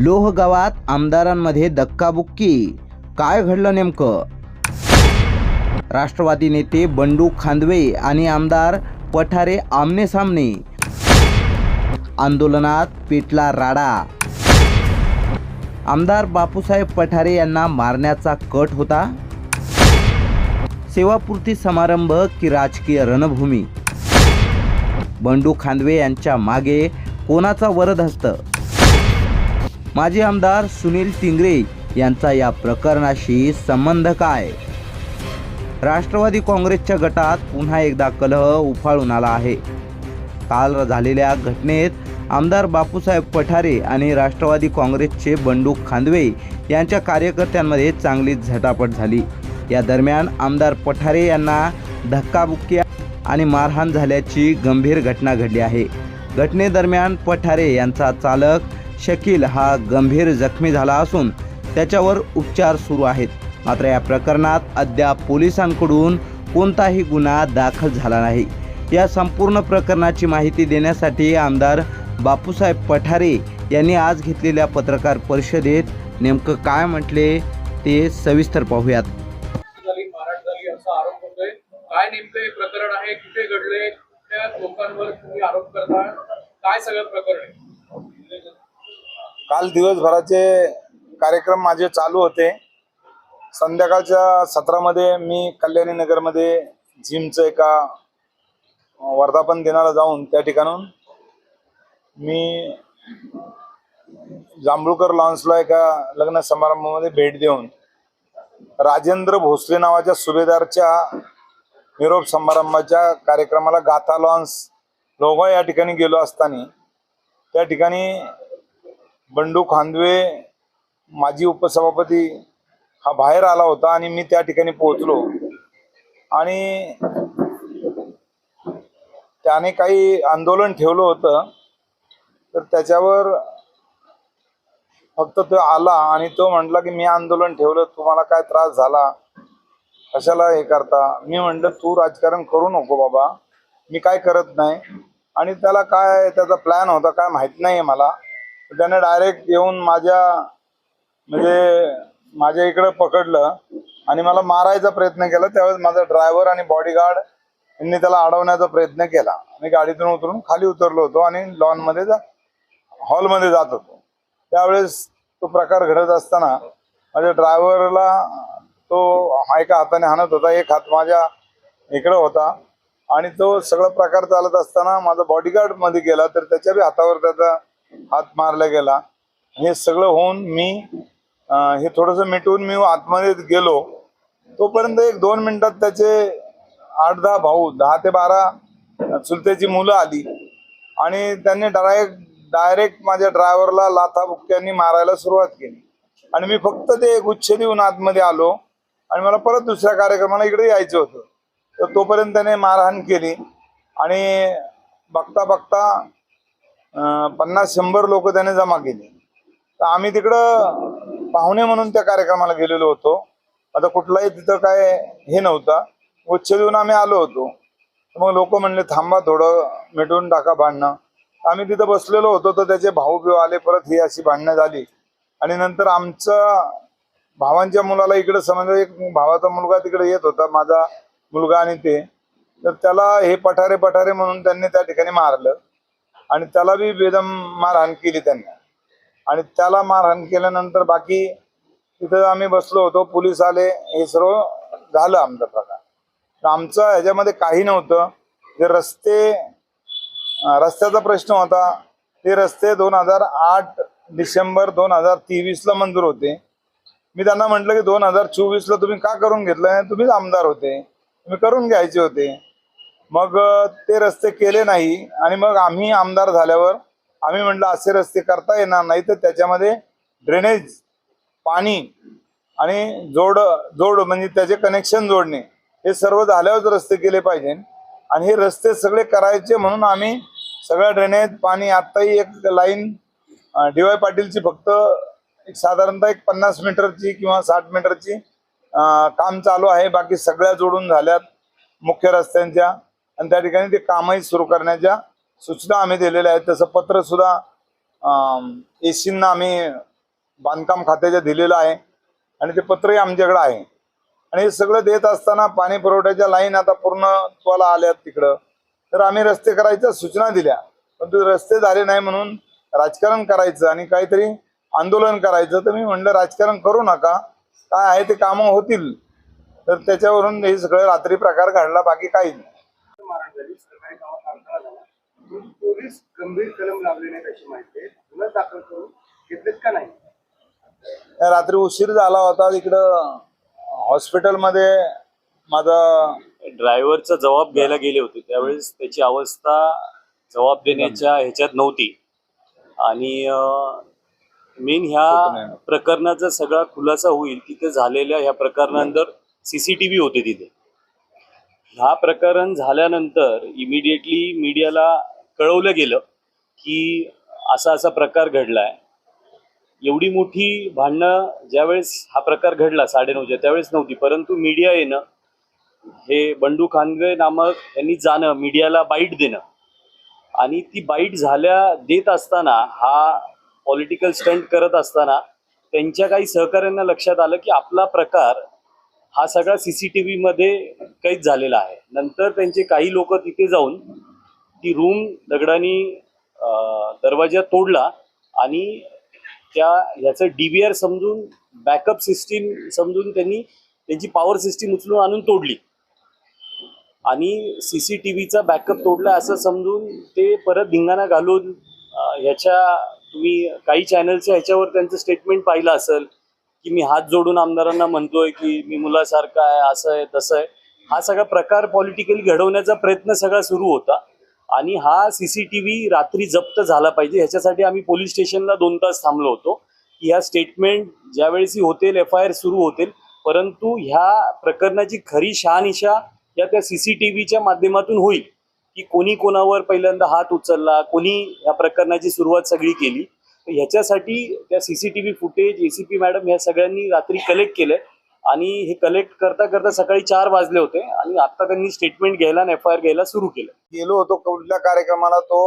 लोहगावात आमदारांमध्ये धक्काबुक्की. काय घडलं नेमकं? राष्ट्रवादी नेते बंडू खांदवे आणि आमदार पठारे आमने सामने. आंदोलनात पेटला राडा. आमदार बापूसाहेब पठारे यांना मारण्याचा कट होता. सेवापूर्ती समारंभ की राजकीय रणभूमी. बंडू खांदवे यांच्या मागे कोणाचा वरद हस्त? माजी आमदार सुनील टिंगरे यांचा या प्रकरणाशी संबंध काय? राष्ट्रवादी काँग्रेसच्या गटात पुन्हा एकदा कलह उफाळून आला आहे. काल झालेल्या घटनेत आमदार बापूसाहेब पठारे आणि राष्ट्रवादी काँग्रेसचे बंडू खांदवे यांच्या कार्यकर्त्यांमध्ये चांगलीच झटापट झाली. या दरम्यान आमदार पठारे यांना धक्काबुक्की आणि मारहाण झाल्याची गंभीर घटना घडली आहे. घटनेदरम्यान पठारे यांचा चालक शकील हा गंभीर जखमी झाला असून त्याच्यावर उपचार सुरू आहेत. मात्र या प्रकरणात अद्याप पोलिसांकडून कोणताही गुन्हा दाखल झाला नाही. या संपूर्ण प्रकरणाची माहिती देण्यासाठी आमदार बापूसाहेब पठारे यांनी आज घेतलेल्या पत्रकार परिषदेत नेमकं काय म्हटले ते सविस्तर पाहूयात. काय नेमकं हे प्रकरण आहे? कुठे घडले त्या लोकांवर तुम्ही आरोप करता काय सगळं प्रकरण आहे? काल दिवसभराचे कार्यक्रम माझे चालू होते. संध्याकाळच्या सत्रामध्ये मी कल्याणी नगरमध्ये जिमचं एका वर्धापन दिनाला जाऊन त्या ठिकाणून मी जांभूळकर लॉन्सला एका लग्न समारंभामध्ये भेट देऊन राजेंद्र भोसले नावाच्या सुभेदारच्या निरोप समारंभाच्या कार्यक्रमाला गाथा लॉन्स लोहा या ठिकाणी गेलो असताना त्या ठिकाणी बंडू खांदवे माजी उपसभापती हा बाहेर आला होता आणि मी त्या ठिकाणी पोहोचलो. आणि त्याने काही आंदोलन ठेवलं होतं. तर त्याच्यावर फक्त तो आला आणि तो म्हटला की मी आंदोलन ठेवलं तुम्हाला काय त्रास झाला? कशाला हे करता? मी म्हटलं तू राजकारण करू नको बाबा. मी काय करत नाही. आणि त्याला काय त्याचा प्लॅन होता काय माहीत नाही मला. त्याने डायरेक्ट येऊन माझ्या म्हणजे माझ्या इकडं पकडलं आणि मला मारायचा प्रयत्न केला. त्यावेळेस माझा ड्रायव्हर आणि बॉडीगार्ड यांनी त्याला अडवण्याचा प्रयत्न केला. मी गाडीतून उतरून खाली उतरलो होतो आणि लॉनमध्ये जा हॉलमध्ये जात होतो. त्यावेळेस तो प्रकार घडत असताना माझ्या ड्रायव्हरला तो एका हाताने हाणत होता. एक हात माझ्या इकडं होता आणि तो सगळा प्रकार चालत असताना माझा बॉडीगार्डमध्ये गेला तर त्याच्या बी हातावर त्याचा हात मारला गेला. हे सगळं होऊन मी हे थोडंसं मिटवून मी आतमध्ये गेलो. तोपर्यंत एक दोन मिनिटात त्याचे आठ दहा भाऊ दहा ते बारा चुलत्याची मुलं आली. आणि त्यांनी डायरेक्ट डायरेक्ट माझ्या ड्रायव्हरला लाथा बुक्क्यांनी मारायला सुरुवात केली. आणि मी फक्त ते गुच्छ देऊन आतमध्ये आलो. आणि मला परत दुसऱ्या कार्यक्रमाला इकडे यायचं होतं. तर तोपर्यंत त्याने मारहाण केली. आणि बघता बघता पन्नास शंभर लोक त्याने जमा केले. तर आम्ही तिकडं पाहुणे म्हणून त्या कार्यक्रमाला गेलेलो होतो. आता कुठलाही तिथं काय हे नव्हता. गुच्छ देऊन आम्ही आलो होतो. मग लोक म्हणले थांबा थोडं मिटवून टाका भांडणं. आम्ही तिथं बसलेलो होतो. तर त्याचे भाऊ बिऊ आले परत ही अशी भांडणं झाली. आणि नंतर आमचं भावांच्या मुलाला इकडे समजा एक भावाचा मुलगा तिकडे येत होता माझा मुलगा आणि ते. तर त्याला हे पठारे पठारे म्हणून त्यांनी त्या ठिकाणी मारलं. आणि त्याला बी बेदम मारहाण केली त्यांनी. आणि त्याला मारहाण केल्यानंतर बाकी तिथं आम्ही बसलो होतो पोलीस आले हे सर्व झालं आमचा प्रकार. तर आमचं ह्याच्यामध्ये काही नव्हतं. जे रस्ते रस्त्याचा प्रश्न होता ते रस्ते दोन हजार आठ डिसेंबर दोन हजार तेवीसला मंजूर होते. मी त्यांना म्हटलं की दोन हजार चोवीसला तुम्ही का करून घेतलं? तुम्हीच आमदार होते. तुम्ही करून घ्यायचे होते. मग ते रस्ते केले नाही आणि मग आम्ही आमदार झाल्यावर आम्ही म्हटलं असे रस्ते करता येणार नाही तर त्याच्यामध्ये ड्रेनेज पाणी आणि जोड जोड म्हणजे त्याचे कनेक्शन जोडणे हे सर्व झाल्यावरच रस्ते केले पाहिजे. आणि हे रस्ते सगळे करायचे म्हणून आम्ही सगळं ड्रेनेज पाणी आत्ताही एक लाईन डी वाय पाटीलची फक्त एक साधारणतः एक पन्नास मीटरची किंवा साठ मीटरची काम चालू आहे. बाकी सगळ्या जोडून झाल्यात मुख्य रस्त्यांच्या. आणि त्या ठिकाणी ते कामही सुरू करण्याच्या सूचना आम्ही दिलेल्या आहेत. तसं पत्र सुद्धा एसींना आम्ही बांधकाम खात्याच्या दिलेलं आहे. आणि ते पत्रही आमच्याकडे आहे. आणि हे सगळं देत असताना पाणी पुरवठ्याच्या लाईन आता पूर्ण त्वाला आल्यात तिकडं. तर आम्ही रस्ते करायच्या सूचना दिल्या. परंतु रस्ते झाले नाही म्हणून राजकारण करायचं आणि काहीतरी आंदोलन करायचं. तर मी म्हणलं राजकारण करू नका. काय आहे ते कामं होतील. तर त्याच्यावरून हे सगळं रात्री प्रकार घडला बाकी काही नाही मारण झाली सरकारी गावात अडथळा झाला म्हणून पोलीस गंभीर कलम लावले नाहीत अशी माहिती गुन्हा दाखल करून घेतलेत का नाही? रात्री उशीर झाला होता तिकडं हॉस्पिटलमध्ये माझा ड्रायव्हरचा जबाब घ्यायला गेले होते. त्यावेळेस त्याची अवस्था जबाब देण्याच्या ह्याच्यात नव्हती. आणि मेन ह्या. प्रकरणाचा सगळा खुलासा होईल. तिथे झालेल्या ह्या प्रकरणानंतर सीसीटीव्ही होते तिथे. हा प्रकरण झाल्यानंतर इमिडिएटली मीडियाला कळवलं गेलं की असा असा प्रकार घडलाय. एवढी मोठी भांडणं ज्यावेळेस हा प्रकार घडला साडेनऊच्या त्यावेळेस नव्हती परंतु मीडिया येणं हे बंडू खानवे नामक यांनी जाणं मीडियाला बाईट देणं आणि ती बाईट झाल्या देत असताना हा पॉलिटिकल स्टंट करत असताना त्यांच्या काही सहकाऱ्यांना लक्षात आलं की आपला प्रकार हा सगळा सी सी टी व्हीमध्ये कैद झालेला आहे. नंतर त्यांचे काही लोक तिथे जाऊन ती रूम दगडानी दरवाजा तोडला आणि त्या ह्याचं डी व्ही आर समजून बॅकअप सिस्टीम समजून त्यांनी त्यांची पॉवर सिस्टीम उचलून आणून तोडली. आणि सी सी टी व्हीचा बॅकअप तोडला असं समजून ते परत धिंगाणा घालून ह्याच्या तुम्ही काही चॅनलच्या ह्याच्यावर त्यांचं स्टेटमेंट पाहिलं असेल की मी हात जोडून आमदारांना म्हणतोय की मी मुलासारखा आहे असं आहे तसं आहे. हा सगळा प्रकार पॉलिटिकली घडवण्याचा प्रयत्न सगळा सुरू होता. आणि हा सीसीटीव्ही रात्री जप्त झाला पाहिजे. ह्याच्यासाठी आम्ही पोलीस स्टेशनला दोन तास थांबलो होतो. की ह्या स्टेटमेंट ज्यावेळेस होतील एफ आय आर सुरू होतील. परंतु ह्या प्रकरणाची खरी शहानिशा या त्या सीसीटीव्हीच्या माध्यमातून होईल. की कोणी कोणावर पहिल्यांदा हात उचलला कोणी या प्रकरणाची सुरुवात सगळी केली. ह्याच्यासाठी त्या C C T V footage ACP madam ह्या सगळ्यांनी रात्री कलेक्ट केलंय. आणि हे कलेक्ट करता करता सकाळी चार वाजले होते आणि आता त्यांनी स्टेटमेंट घ्यायला आणि एफ आय आर घ्यायला सुरू केलं गेलो होतो कुठल्या कार्यक्रमाला तो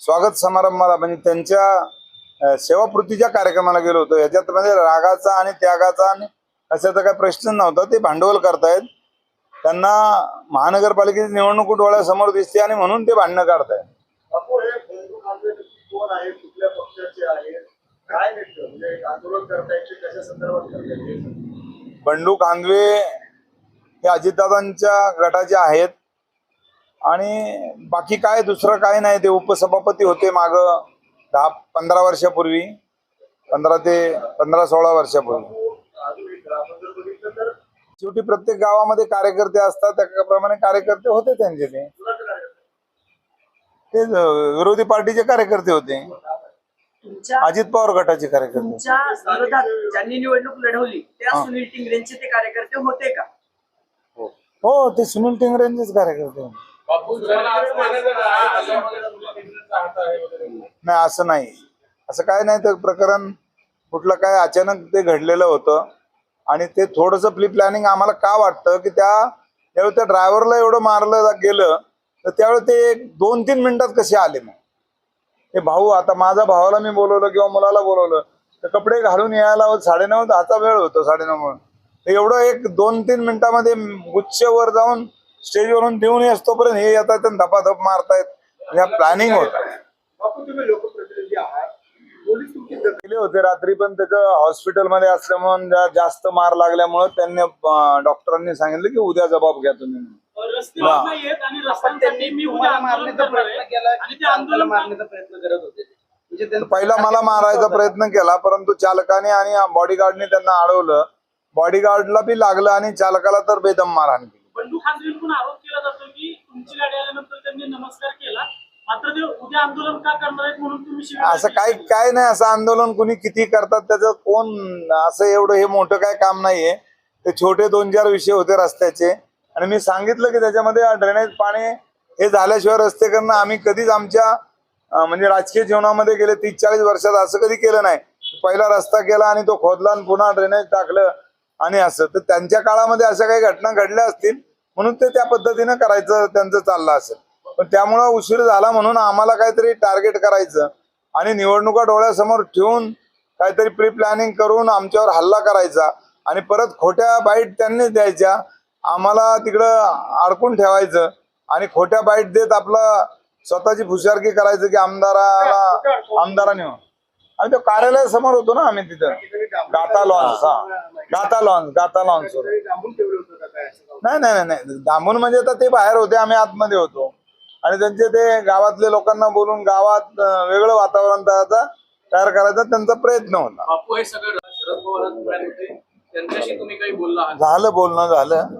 स्वागत समारंभाला म्हणजे त्यांच्या सेवापूर्तीच्या कार्यक्रमाला गेलो होतो. ह्याच्यात म्हणजे रागाचा आणि त्यागाचा आणि कशाचा काही प्रश्न नव्हता ते भांडवल करतायत. त्यांना महानगरपालिकेची निवडणूक डोळ्यासमोर दिसते आणि म्हणून ते भांडणं काढतायत बापू हे बंधू खांबे नक्की कोण आहेत कुठल्या पक्षाचे आहेत काय नेमकं म्हणजे आंदोलन करतायचे कशा संदर्भात करतायचे बंडू खांदवे हे अजितदादांच्या गटाचे आहेत. आणि बाकी काय दुसरं काय नाही ते उपसभापती होते माग दहा पंधरा वर्षापूर्वी. पंधरा ते पंधरा सोळा वर्षापूर्वी. शेवटी प्रत्येक गावामध्ये कार्यकर्ते असतात त्याप्रमाणे कार्यकर्ते होते त्यांचे ते. ते विरोधी पार्टीचे कार्यकर्ते होते. तुमच्या अजित पवार गटाचे कार्यकर्ते तुमच्या विरोधात ज्यांनी निवडणूक लढवली त्या हा. सुनील टिंगरेंचे ते कार्यकर्ते होते का? हो ते सुनील टिंगरेंचेच कार्यकर्ते होते. बापू जर आज महिन्यात राय आल्यामुळे तुला किती चाहत आहे वगैरे. नाही असं नाही. असं काय नाही ते प्रकरण कुठलं काय अचानक ते घडलेलं होतं. आणि ते थोडंसं प्री प्लॅनिंग आम्हाला का वाटतं की त्या त्यावेळी त्या ड्रायव्हरला एवढं मारलं जा- गेलं तर त्यावेळी ते एक दोन तीन मिनिटात कसे आले मग? ते भाऊ आता माझ्या भावाला मी बोलवलं किंवा मुलाला बोलवलं तर कपडे घालून यायला साडेनऊ दहाचा वेळ होतो साडेनऊ म्हणून. तर एवढं एक दोन तीन मिनिटामध्ये गुच्छ वर जाऊन स्टेजवरून देऊन येस तोपर्यंत हे येतात धपाधप मारतायत. ह्या प्लॅनिंग होतं. गेले होते रात्री पण त्याचं हॉस्पिटलमध्ये असल्यामुळे जास्त मार लागल्यामुळे त्यांनी डॉक्टरांनी सांगितलं की उद्या जबाब घ्या तुम्ही रस्ते. नाही येत आणि आपण रस्त्यांसाठी त्यांनी मी उद्या तुम्हाला आंदोलन मारण्याचा करणार प्रयत्न आहे. केला आणि ते चालकाला आंदोलन मारण्याचा प्रयत्न करत होते ते. म्हणजे पहिला मला मारायचा प्रयत्न केला परंतु चालकाने आणि बॉडीगार्डने त्यांना अडवलं बॉडीगार्डला बी लागलं आणि चालकाला तर बेदम मारहाण केली बंडू खासगींकडून आरोप केला जातो की तुमची गाडी आल्यानंतर त्यांनी नमस्कार केला मात्र ते उद्या आंदोलन का करणार आहेत म्हणून तुम्ही शिवीगाळ असं. काय काय नाही असं आंदोलन कुणी किती करतात त्याचं कोण असं एवढं हे मोठं काय काम नाहीये ते छोटे दोन चार विषय होते रस्त्याचे आणि मी सांगितलं की त्याच्यामध्ये ड्रेनेज पाणी हे झाल्याशिवाय रस्ते करणं आम्ही कधीच आमच्या म्हणजे राजकीय जीवनामध्ये गेले तीस चाळीस वर्षात असं कधी केलं नाही. पहिला रस्ता केला आणि तो खोदला आणि पुन्हा ड्रेनेज टाकलं आणि असं. तर त्यांच्या काळामध्ये अशा काही घटना घडल्या असतील म्हणून ते त्या पद्धतीनं करायचं त्यांचं चाललं असेल पण त्यामुळं उशीर झाला म्हणून आम्हाला काहीतरी टार्गेट करायचं आणि निवडणुका डोळ्यासमोर ठेवून काहीतरी प्री प्लॅनिंग करून आमच्यावर हल्ला करायचा आणि परत खोट्या बाईट त्यांनीच द्यायच्या आम्हाला तिकडं अडकून ठेवायचं आणि खोट्या बाईट देत आपलं स्वतःची फुशारकी करायचं की आमदाराला आमदाराने आम्ही तो कार्यालयासमोर होतो ना आम्ही तिथं. गाता लॉन्स हा. गाता लॉन्स गाता लॉन्स नाही नाही नाही, नाही. म्हणजे आता ते बाहेर होते आम्ही आतमध्ये होतो. आणि त्यांचे ते गावातले लोकांना बोलून गावात वेगळं वातावरण तयार तयार करायचा त्यांचा प्रयत्न होता. त्यांच्याशी तुम्ही काही बोलला आहात? झालं बोलणं झालं.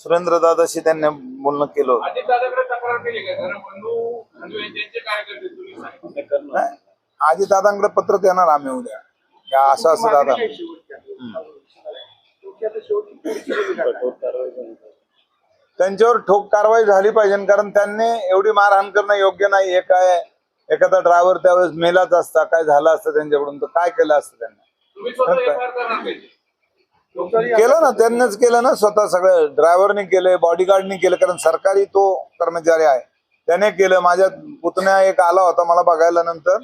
सुरेंद्र दादाशी त्यांनी बोलणं केलं होतं. अजित दादाकडे तक्रार केली का? कारण बंधू बंधू हे त्यांचे कार्यकर्ते तुम्ही सांगितलं. नाही आजी दादांकडे पत्र देणार आम्ही उद्या. या असं असं दादा. तुमची आता शेवटी पुढची भूमिका काय? त्यांच्यावर ठोक कारवाई झाली पाहिजे कारण त्यांनी एवढी मारहाण करणं योग्य नाही. हे काय? एखादा ड्रायव्हर त्यावेळेस मेलाच असता काय झालं असतं त्यांच्याकडून? तर काय केलं असतं त्यांनी? तुम्ही स्वतः एफ आय आर करणार पाहिजे केलं ना त्यांनीच केलं ना स्वतः सगळं ड्रायव्हरने केलंय बॉडीगार्डने केलं कारण सरकारी तो कर्मचारी आहे. त्याने केलं. माझ्या पुतण्या एक आला होता मला बघायला नंतर.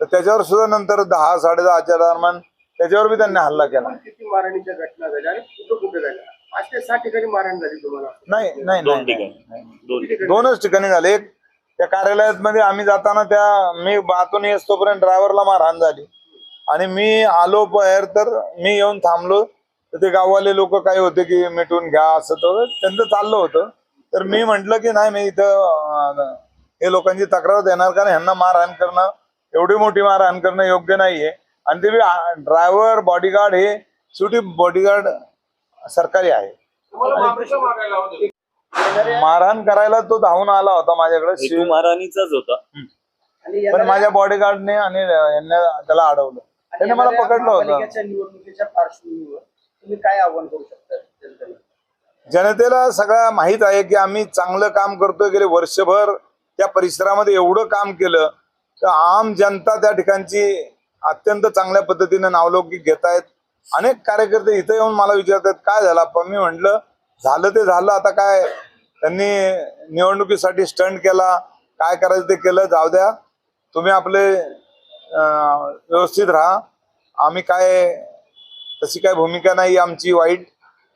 तर त्याच्यावर सुद्धा नंतर दहा साडे दहाच्या दरम्यान त्याच्यावर बी त्यांनी हल्ला केला. किती मारहाणीच्या घटना झाल्या आणि कुठं कुठे झाल्या? पाच ते सहा ठिकाणी मारहाण झाली तुम्हाला? नाही नाही दोन नाही, ठिकाणी. नाही दोन दोनच ठिकाणी झाले. एक त्या कार्यालयात मध्ये आम्ही जाताना त्या मी बातून येतोपर्यंत ड्रायव्हरला मारहाण झाली. आणि मी आलो बाहेर तर मी येऊन थांबलो. तर ते गाववाले लोक काय होते की मिटून घ्या असं तर त्यांचं चाललं होतं. तर मी म्हंटल की नाही मी इथं हे लोकांची तक्रार देणार कारण ह्यांना मारहाण करणं एवढी मोठी मारहाण करणं योग्य नाहीये. आणि ते ड्रायव्हर बॉडीगार्ड हे शेवटी बॉडीगार्ड सरकारी आहे. मारहाण करायला तो धावून आला होता माझ्याकडे. शिव- महाराणीचाच होता. पण माझ्या बॉडीगार्डने आणि यांना त्याला अडवलं. त्याने मला पकडलं होतं. निवडणुकीच्या पार्श्वभूमीवर तुम्ही काय आव्हान करू शकता जनतेला? जनतेला सगळं माहीत आहे की आम्ही चांगलं काम करतोय. गेले वर्षभर त्या परिसरामध्ये एवढं काम केलं तर आम जनता त्या ठिकाणची अत्यंत चांगल्या पद्धतीने नावलौकिक घेत आहेत. अनेक कार्यकर्ते इथं येऊन मला विचारतात काय झालं? पण मी म्हटलं झालं ते झालं. आता काय? त्यांनी निवडणुकीसाठी स्टंट केला. काय करायचं ते केलं. जाऊ द्या. तुम्ही आपले व्यवस्थित राहा. आम्ही काय तशी काय भूमिका नाही आमची वाईट.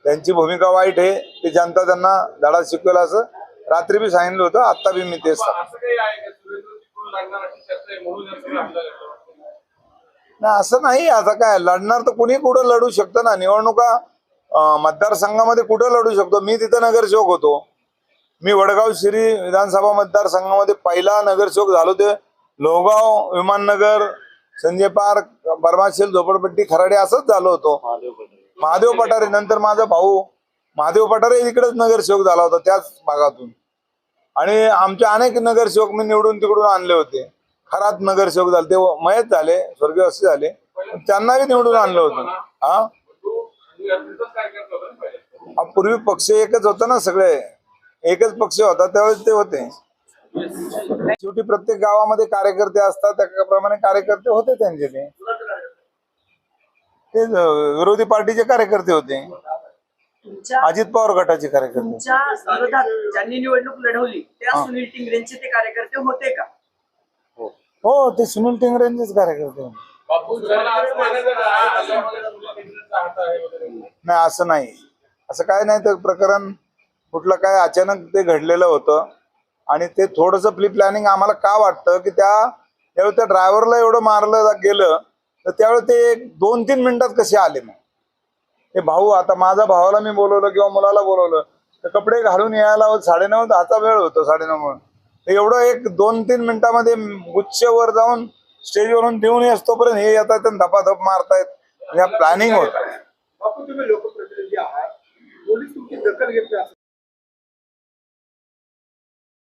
त्यांची भूमिका वाईट आहे. ते जनता त्यांना धडा शिकवेल असं रात्री बी सांगितलं होतं आता बी मी तेच काही नाही असं नाही आता काय लढणार तर कुणी कुठं लढू शकतं ना? निवडणुका मतदारसंघामध्ये कुठं लढू शकतो? मी तिथं नगरसेवक होतो. मी वडगाव शिरी विधानसभा मतदारसंघामध्ये पहिला नगरसेवक झालो ते Lohegaon Vimannagar Sanjay park Burmah Shell झोपडपट्टी खराडे असंच झालो होतो. महादेव पठारे. नंतर माझा भाऊ. महादेव पठारे इकडेच नगरसेवक झाला होता त्याच भागातून. आणि आमचे अनेक नगरसेवक मी निवडून तिकडून आणले होते. खरात नगरसेवक झाले ते मयत झाले स्वर्गीय असे झाले. त्यांनाही निवडून आणलं होतं. हा, पूर्वी पक्ष एकच होता ना सगळे. एकच पक्ष होता त्यावेळेस ते होते. शेवटी प्रत्येक गावामध्ये कार्यकर्ते असतात त्याप्रमाणे कार्यकर्ते होते त्यांचे ते. विरोधी पार्टीचे कार्यकर्ते होते. अजित पवार गटाचे कार्यकर्ते. ज्यांनी निवडणूक लढवली त्या सुनील टिंगरेंचे ते कार्यकर्ते होते का? हो ते सुनील टिंगरेंचेच कार्यकर्ते नाही असं नाही. असं काय नाही ते प्रकरण कुठलं काय अचानक ते घडलेलं होतं. आणि ते थोडंसं प्री प्लॅनिंग आम्हाला का वाटतं की त्या त्यावेळी त्या ड्रायव्हरला एवढं मारलं गेलं तर त्यावेळी ते दोन तीन मिनिटात कसे आले मग? हे भाऊ आता माझ्या भावाला मी बोलवलं किंवा मुलाला बोलवलं तर कपडे घालून यायला साडेनऊ दहाचा वेळ होतो साडेनऊ म्हणून. एवढं एक दोन तीन मिनिटामध्ये गुच्छवर जाऊन स्टेजवरून देऊन असतोपर्यंत हे येतात धपाधप मारतायत. ह्या प्लॅनिंग होत.